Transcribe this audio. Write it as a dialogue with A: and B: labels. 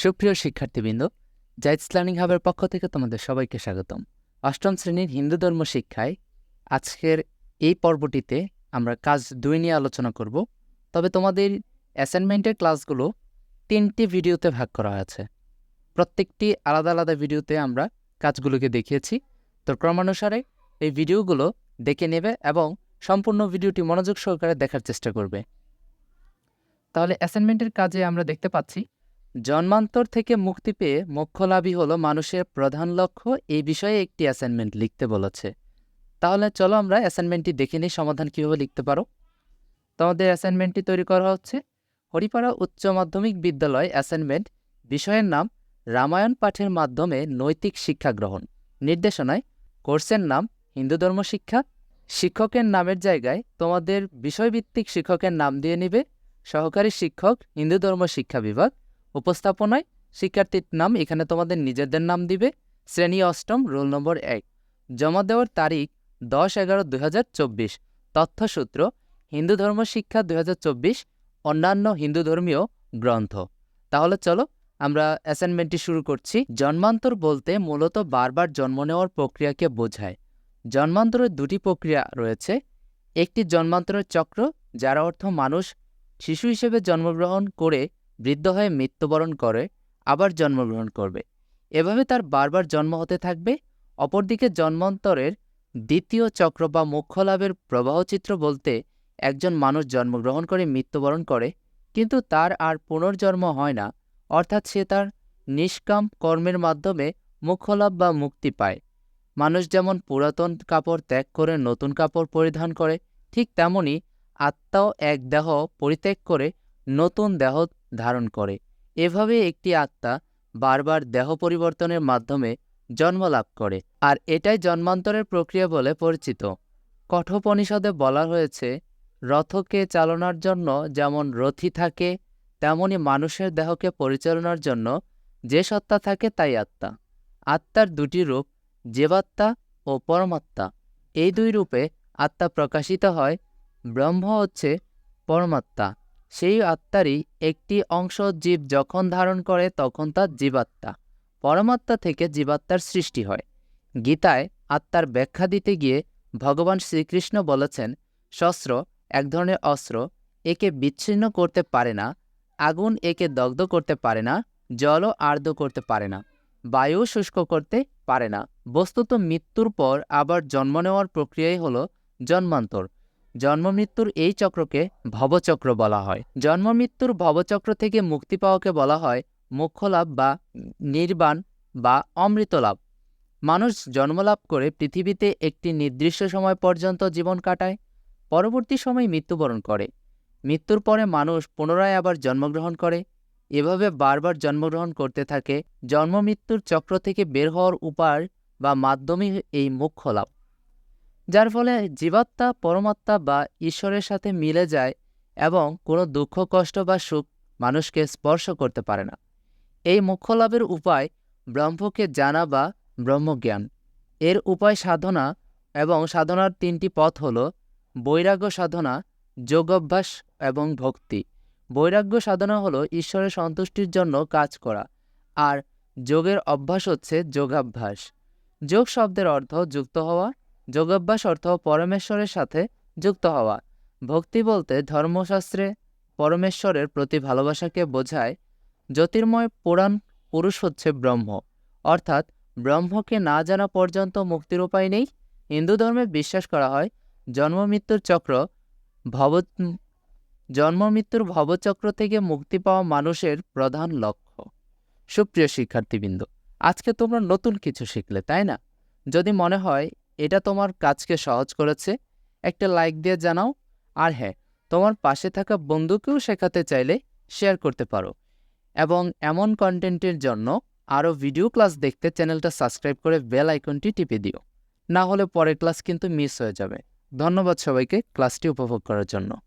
A: সুপ্রিয় শিক্ষার্থীবৃন্দ, জাইটস লার্নিং হাবের পক্ষ থেকে তোমাদের সবাইকে স্বাগতম। অষ্টম শ্রেণির হিন্দু ধর্ম শিক্ষায় আজকের এই পর্বটিতে আমরা কাজ দুই নিয়ে আলোচনা করব। তবে তোমাদের অ্যাসাইনমেন্টের ক্লাসগুলো তিনটি ভিডিওতে ভাগ করা আছে। প্রত্যেকটি আলাদা আলাদা ভিডিওতে আমরা কাজগুলোকে দেখিয়েছি। তো ক্রমানুসারে এই ভিডিওগুলো দেখে নেবে এবং সম্পূর্ণ ভিডিওটি মনোযোগ সহকারে দেখার চেষ্টা করবে। তাহলে অ্যাসাইনমেন্টের কাজে আমরা দেখতে পাচ্ছি জন্মান্তর থেকে মুক্তি পেয়ে মোক্ষলাভই হলো মানুষের প্রধান লক্ষ্য। এই বিষয়ে একটি অ্যাসাইনমেন্ট লিখতে বলেছে। তাহলে চলো আমরা অ্যাসাইনমেন্টটি দেখে নিই, সমাধান কীভাবে লিখতে পারো। তোমাদের অ্যাসাইনমেন্টটি তৈরি করা হচ্ছে। হরিপাড়া উচ্চ মাধ্যমিক বিদ্যালয় অ্যাসাইনমেন্ট বিষয়ের নাম রামায়ণ পাঠের মাধ্যমে নৈতিক শিক্ষা গ্রহণ। নির্দেশনায় কোর্সের নাম হিন্দু ধর্ম শিক্ষা। শিক্ষকের নামের জায়গায় তোমাদের বিষয়ভিত্তিক শিক্ষকের নাম দিয়ে নিবে। সহকারী শিক্ষক, হিন্দু ধর্ম শিক্ষা বিভাগ। উপস্থাপনায় শিক্ষার্থীর নাম এখানে তোমাদের নিজেদের নাম দিবে। শ্রেণি অষ্টম, রোল নম্বর এক। জমা দেওয়ার তারিখ দশ এগারো দুই তথ্যসূত্র, হিন্দু ধর্ম শিক্ষা দুই হাজার চব্বিশ, অন্যান্য হিন্দু ধর্মীয় গ্রন্থ। তাহলে চলো, আমরা অ্যাসাইনমেন্টটি শুরু করছি। জন্মান্তর বলতে মূলত বারবার জন্ম নেওয়ার প্রক্রিয়াকে বোঝায়। জন্মান্তরের দুটি প্রক্রিয়া রয়েছে। একটি জন্মান্তরের চক্র, যার অর্থ মানুষ শিশু হিসেবে জন্মগ্রহণ করে বৃদ্ধ হয়ে মৃত্যুবরণ করে, আবার জন্মগ্রহণ করবে। এভাবে তার বারবার জন্ম হতে থাকবে। অপরদিকে জন্মান্তরের দ্বিতীয় চক্র বা মুখ্য লাভের প্রবাহচিত্র বলতে একজন মানুষ জন্মগ্রহণ করে, মৃত্যুবরণ করে, কিন্তু তার আর পুনর্জন্ম হয় না, অর্থাৎ সে তার নিষ্কাম কর্মের মাধ্যমে মুখ্যলাভ বা মুক্তি পায়। মানুষ যেমন পুরাতন কাপড় ত্যাগ করে, নতুন কাপড় পরিধান করে, ঠিক তেমনি আত্মাও এক দেহ পরিত্যাগ করে, নতুন দেহ ধারণ করে। এভাবে একটি আত্মা বারবার দেহ পরিবর্তনের মাধ্যমে জন্ম লাভ করে, আর এটাই জন্মান্তরের প্রক্রিয়া বলে পরিচিত। কঠোপনিষদে বলা হয়েছে, রথকে চালনার জন্য যেমন রথি থাকে, তেমনি মানুষের দেহকে পরিচালনার জন্য যে সত্তা থাকে তাই আত্মা। আত্মার দুটি রূপ, জীবাত্মা ও পরমাত্মা। এই দুই রূপে আত্মা প্রকাশিত হয়, ব্রহ্ম হচ্ছে পরমাত্মা। সেই আত্মারই একটি অংশ জীব যখন ধারণ করে তখন তার জীবাত্মা। পরমাত্মা থেকে জীবাত্মার সৃষ্টি হয়। গীতায় আত্মার ব্যাখ্যা দিতে গিয়ে ভগবান শ্রীকৃষ্ণ বলেছেন, শস্ত্র এক ধরনের অস্ত্র, একে বিচ্ছিন্ন করতে পারে না, আগুন একে দগ্ধ করতে পারে না, জলও আর্দ্র করতে পারে না বায়ু শুষ্ক করতে পারে না। বস্তুত মৃত্যুর পর আবার জন্ম নেওয়ার প্রক্রিয়াই হল জন্মান্তর। জন্মমৃত্যুর এই চক্রকে ভবচক্র বলা হয়। জন্মমৃত্যুর ভবচক্র থেকে মুক্তি পাওয়াকে বলা হয় মোক্ষলাভ বা নির্বাণ বা অমৃতলাভ। মানুষ জন্মলাভ করে পৃথিবীতে একটি নির্দিষ্ট সময় পর্যন্ত জীবন কাটায়, পরবর্তী সময় মৃত্যুবরণ করে। মৃত্যুর পরে মানুষ পুনরায় আবার জন্মগ্রহণ করে। এভাবে বারবার জন্মগ্রহণ করতে থাকে। জন্মমৃত্যুর চক্র থেকে বের হওয়ার উপায় বা মাধ্যমে এই মোক্ষ লাভ যার ফলে জীবাত্মা, পরমাত্মা বা ঈশ্বরের সাথে মিলে যায় এবং কোনো দুঃখ, কষ্ট বা সুখ মানুষকে স্পর্শ করতে পারে না। এই মোক্ষ লাভের উপায় ব্রহ্মকে জানা বা ব্রহ্মজ্ঞান। এর উপায় সাধনা এবং সাধনার তিনটি পথ হল বৈরাগ্য সাধনা, যোগাভ্যাস এবং ভক্তি। বৈরাগ্য সাধনা হলো ঈশ্বরের সন্তুষ্টির জন্য কাজ করা আর যোগের অভ্যাস হচ্ছে যোগাভ্যাস। যোগ শব্দের অর্থ যুক্ত হওয়া যোগাভ্যাস অর্থ পরমেশ্বরের সাথে যুক্ত হওয়া। ভক্তি বলতে ধর্মশাস্ত্রে পরমেশ্বরের প্রতি ভালোবাসাকে বোঝায়, জ্যোতির্ময় পুরাণ পুরুষ হচ্ছে ব্রহ্ম। অর্থাৎ ব্রহ্মকে না জানা পর্যন্ত মুক্তির উপায় নেই। হিন্দু ধর্মে বিশ্বাস করা হয়, জন্ম মৃত্যুর চক্র ভব জন্ম মৃত্যুর ভবচক্র থেকে মুক্তি পাওয়া মানুষের প্রধান লক্ষ্য। সুপ্রিয় শিক্ষার্থীবৃন্দ, আজকে তোমরা নতুন কিছু শিখলে, তাই না? যদি মনে হয় এটা তোমার কাজকে সহজ করেছে। একটা লাইক দিয়ে জানাও। আর হ্যাঁ তোমার পাশে থাকা বন্ধুকেও শেখাতে চাইলে শেয়ার করতে পারো। এবং এমন কন্টেন্টের জন্য আরও ভিডিও ক্লাস দেখতে চ্যানেলটা সাবস্ক্রাইব করে বেল আইকনটি টিপে দিও। না হলে পরের ক্লাস কিন্তু মিস হয়ে যাবে। ধন্যবাদ সবাইকে ক্লাসটি উপভোগ করার জন্য।